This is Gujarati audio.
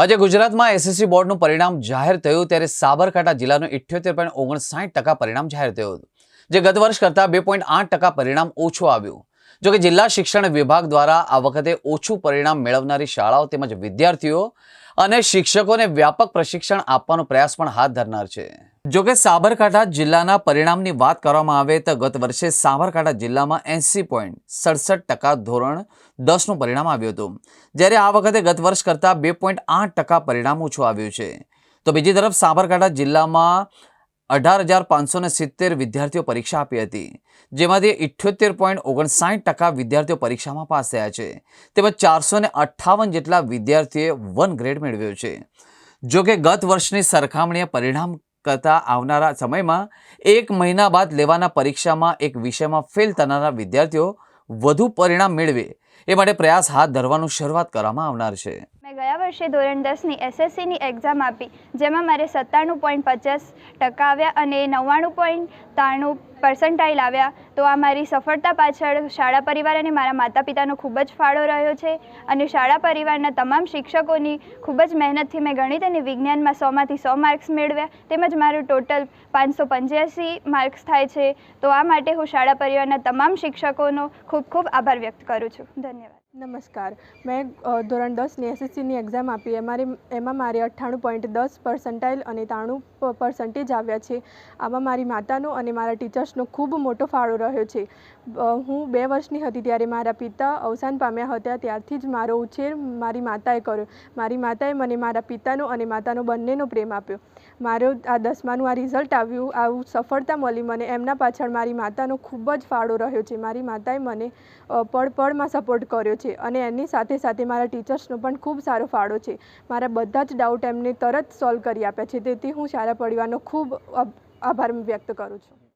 આજે ગુજરાતમાં એસએસસી બોર્ડનું પરિણામ જાહેર થયું ત્યારે સાબરકાંઠા જિલ્લાનું ઇઠ્યોતેર પોઈન્ટ ઓગણસાઠ ટકા પરિણામ જાહેર થયું હતું, જે ગત વર્ષ કરતાં બે પોઈન્ટ આઠ ટકા પરિણામ ઓછું આવ્યું. જોકે જિલ્લા શિક્ષણ વિભાગ દ્વારા આ વખતે ઓછું પરિણામ મેળવનારી શાળાઓ તેમજ વિદ્યાર્થીઓ અને શિક્ષકોને વ્યાપક પ્રશિક્ષણ આપવાનો પ્રયાસ પણ હાથ ધરનાર છે. જોકે સાબરકાંઠા જિલ્લાના પરિણામની વાત કરવામાં આવે તો ગત વર્ષે સાબરકાંઠા જિલ્લામાં એંસી પોઈન્ટ સડસઠ ટકા ધોરણ દસનું પરિણામ આવ્યું હતું. જ્યારે આ વખતે ગત વર્ષ કરતાં બે પોઈન્ટ આઠ ટકા પરિણામ ઓછું આવ્યું છે. તો બીજી તરફ સાબરકાંઠા જિલ્લામાં અઢાર હજાર પાંચસો ને સિત્તેર વિદ્યાર્થીઓ પરીક્ષા આપી હતી, જેમાંથી ઇઠ્યોતેર પોઈન્ટ ઓગણસાઠ ટકા વિદ્યાર્થીઓ પરીક્ષામાં પાસ થયા છે. તેમજ ચારસો અઠ્ઠાવન જેટલા વિદ્યાર્થીઓએ વન ગ્રેડ મેળવ્યો છે. જોકે ગત વર્ષની સરખામણીએ પરિણામ કરતાં આવનારા સમયમાં એક મહિના બાદ લેવાના પરીક્ષામાં એક વિષયમાં ફેલ થનારા વિદ્યાર્થીઓ વધુ પરિણામ મેળવે. એ માટે પ્રયાસ હાથ ધરવાનું શરૂઆત કરવામાં આવનાર છે. મેં ગયા વર્ષે ધોરણ દસની એસએસસીની એક્ઝામ આપી, જેમાં મારે સત્તાણું પોઈન્ટ પચાસ ટકા આવ્યા અને નવ્વાણું પોઈન્ટ ત્રાણું પર્સન્ટાઇલ આવ્યા. તો આ મારી સફળતા પાછળ શાળા પરિવાર અને મારા માતા પિતાનો ખૂબ જ ફાળો રહ્યો છે અને શાળા પરિવારના તમામ શિક્ષકોની ખૂબ જ મહેનતથી મેં ગણિત અને વિજ્ઞાનમાં સોમાંથી સો માર્ક્સ મેળવ્યા તેમજ મારું ટોટલ પાંચસો પંચ્યાસી માર્ક્સ થાય છે. તો આ માટે હું શાળા પરિવારના તમામ શિક્ષકોનો ખૂબ ખૂબ આભાર વ્યક્ત કરું છું. ધન્યવાદ. નમસ્કાર. મેં ધોરણ દસની એસએસસીની એક્ઝામ આપી. અમારી એમાં મારે અઠ્ઠાણું પોઈન્ટ દસ પર્સન્ટાઇલ અને ત્રાણું પર્સન્ટેજ આવ્યા છે. આમાં મારી માતાનો અને મારા ટીચર્સનો ખૂબ મોટો ફાળો રહ્યો છે. હું બે વર્ષની હતી ત્યારે મારા પિતા અવસાન પામ્યા હતા. ત્યારથી જ મારો ઉછેર મારી માતાએ કર્યો. મારી માતાએ મને મારા પિતાનો અને માતાનો બંનેનો પ્રેમ આપ્યો. મારો આ દસમાનું આ રિઝલ્ટ આવ્યું, આવું સફળતા મળી મને. એમના પાછળ મારી માતાનો ખૂબ જ ફાળો રહ્યો છે. મારી માતાએ મને પળ પળમાં સપોર્ટ કર્યો છે અને એની સાથે સાથે મારા ટીચર્સનો પણ ખૂબ સારો ફાળો છે. મારા બધા જ ડાઉટ એમને તરત સોલ્વ કરી આપ્યા છે. તેથી હું સારા પરિવારનો ખૂબ આભાર વ્યક્ત કરું છું.